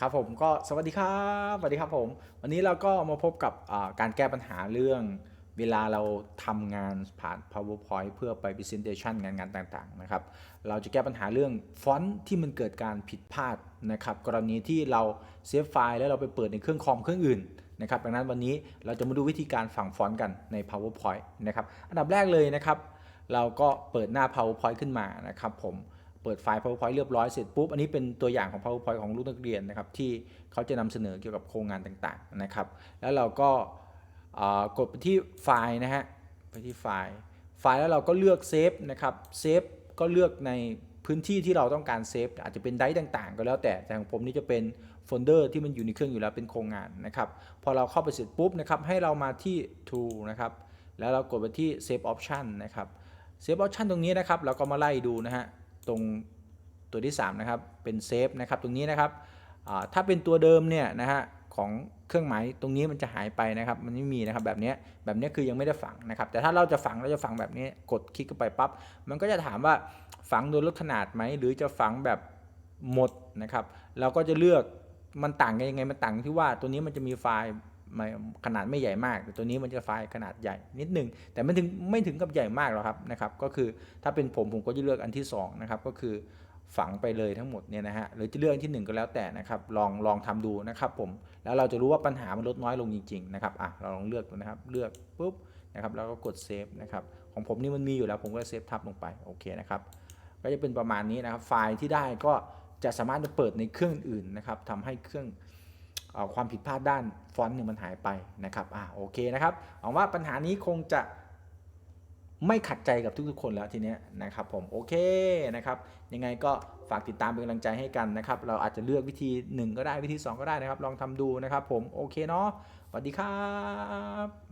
ครับผมก็สวัสดีครับสวัสดีครับผม วันนี้เราก็มาพบกับการแก้ปัญหาเรื่อง เวลาเราทำงานผ่าน PowerPoint เพื่อไป Presentation งานงานต่างๆนะครับ เราจะแก้ปัญหาเรื่องฟอนต์ที่มันเกิดการผิดพลาดนะครับ กรณีที่เราเซฟไฟล์แล้วเราไปเปิดในเครื่องคอมเครื่องอื่นนะครับดังนั้นวันนี้เราจะมาดูวิธีการฝังฟอนต์กันใน PowerPoint นะครับ อันดับแรกเลยนะครับ เราก็เปิดหน้า PowerPoint ขึ้นมานะครับผม เปิดไฟล์ PowerPoint เรียบร้อยเสร็จปุ๊บ อันนี้เป็นตัวอย่างของ PowerPoint ของลูกนักเรียนนะครับ ที่เขาจะนำเสนอเกี่ยวกับโครงงานต่างๆนะครับ แล้วเราก็กดไปที่ไฟล์นะฮะไปที่ไฟล์ ไฟล์แล้วเราก็เลือกเซฟนะครับเซฟก็เลือกในพื้นที่ที่เราต้องการเซฟอาจจะเป็นไดร์ต่างๆ ก็แล้วแต่แต่ของผมนี่จะเป็นโฟลเดอร์ที่มันอยู่ในเครื่องอยู่แล้วเป็นโครงงานนะครับ พอเราเข้าไปเสร็จปุ๊บนะครับให้เรามาที่ tool นะครับแล้วเรากดไปที่ save option นะครับ save option ตรงนี้นะครับเราก็มาไล่ดูนะฮะ ตรงตัวที่3นะครับเป็นเซฟนะครับตรงนี้นะครับถ้าเป็นตัวเดิมเนี่ยนะฮะของเครื่องหมายตรงนี้มันจะหายไปนะครับ มันไม่มีนะครับแบบนี้แบบนี้คือยังไม่ได้ฝังนะครับ แต่ถ้าเราจะฝังเราจะฝังแบบนี้กดคลิกเข้าไปปั๊บมันก็จะถามว่าฝังโดยลดขนาดไหมหรือจะฝังแบบหมดนะครับ เราก็จะเลือกมันต่างกันยังไงมันต่างที่ว่าตัวนี้มันจะมีไฟล์ ขนาดไม่ใหญ่มากแต่ตัวนี้มันจะไฟล์ขนาดใหญ่นิดนึง แต่ไม่ถึงไม่ถึงกับใหญ่มากหรอกครับนะครับ ก็คือถ้าเป็นผมผมก็จะเลือกอันที่สองนะครับก็คือฝังไปเลยทั้งหมดเนี่ยนะฮะหรือจะเลือกอันที่หนึ่งก็แล้วแต่นะครับ ลองลองทำดูนะครับผมแล้วเราจะรู้ว่าปัญหามันลดน้อยลงจริงๆนะครับอะเราลองเลือกดูนะครับเลือกปุ๊บนะครับแล้วก็กดเซฟนะครับของผมนี่มันมีอยู่แล้วผมก็เซฟทับลงไปโอเคนะครับก็จะเป็นประมาณนี้นะครับไฟล์ที่ได้ก็จะสามารถเปิดในเครื่องอื่นนะครับทำให้เครื่อง ความผิดพลาดด้านฟอนต์เนี่ยมันหายไปนะครับอ่าโอเคนะครับหวังว่าปัญหานี้คงจะไม่ขัดใจกับทุกๆ คนแล้วทีเนี้ยนะครับผมโอเคนะครับยังไงก็ฝากติดตามเป็นกำลังใจให้กันนะครับ เราอาจจะเลือกวิธี 1 ก็ได้วิธี 2 ก็ได้นะครับ ลองทำดูนะครับผมโอเคเนาะสวัสดีครับ